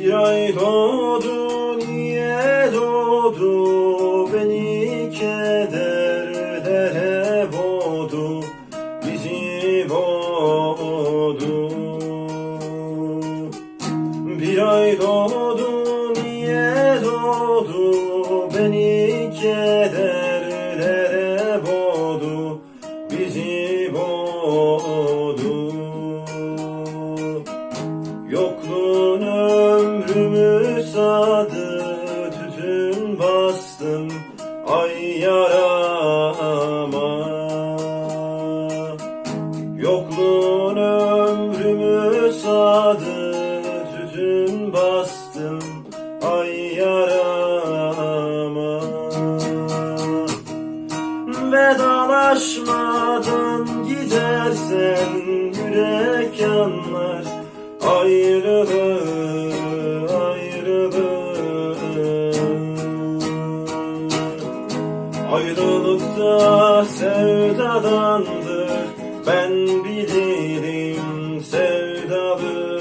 Bir ay doğdu niye doğdu? Beni kederlere boğdu bizi boğdu. Bir ay doğdu niye doğdu? Beni kederlere boğdu bizi bastım ay yarama. Yokluğun ömrümü sadı tütün bastım ay yarama. Vedalaşmadan gidersen yürek yanlar Ayrılık, Ayrılıkta sevdadandır Ben bilirim sevdalı.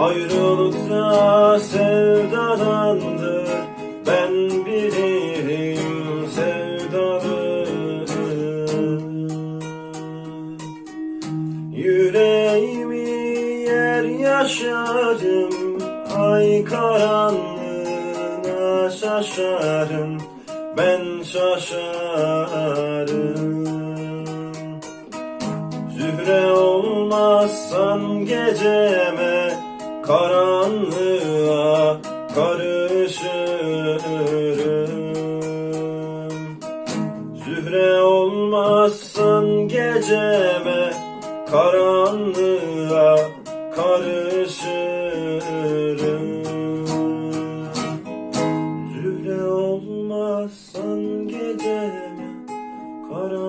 Ayrılıkta sevdadandır Ben bilirim sevdalı. Yüreğimi yer yaşarım Ay karanlığına şaşarım Ben şaşarım. Zühre olmazsan geceme Karanlığa karışırım. Zühre olmazsan geceme Karanlığa karışırım Kalan geceme kara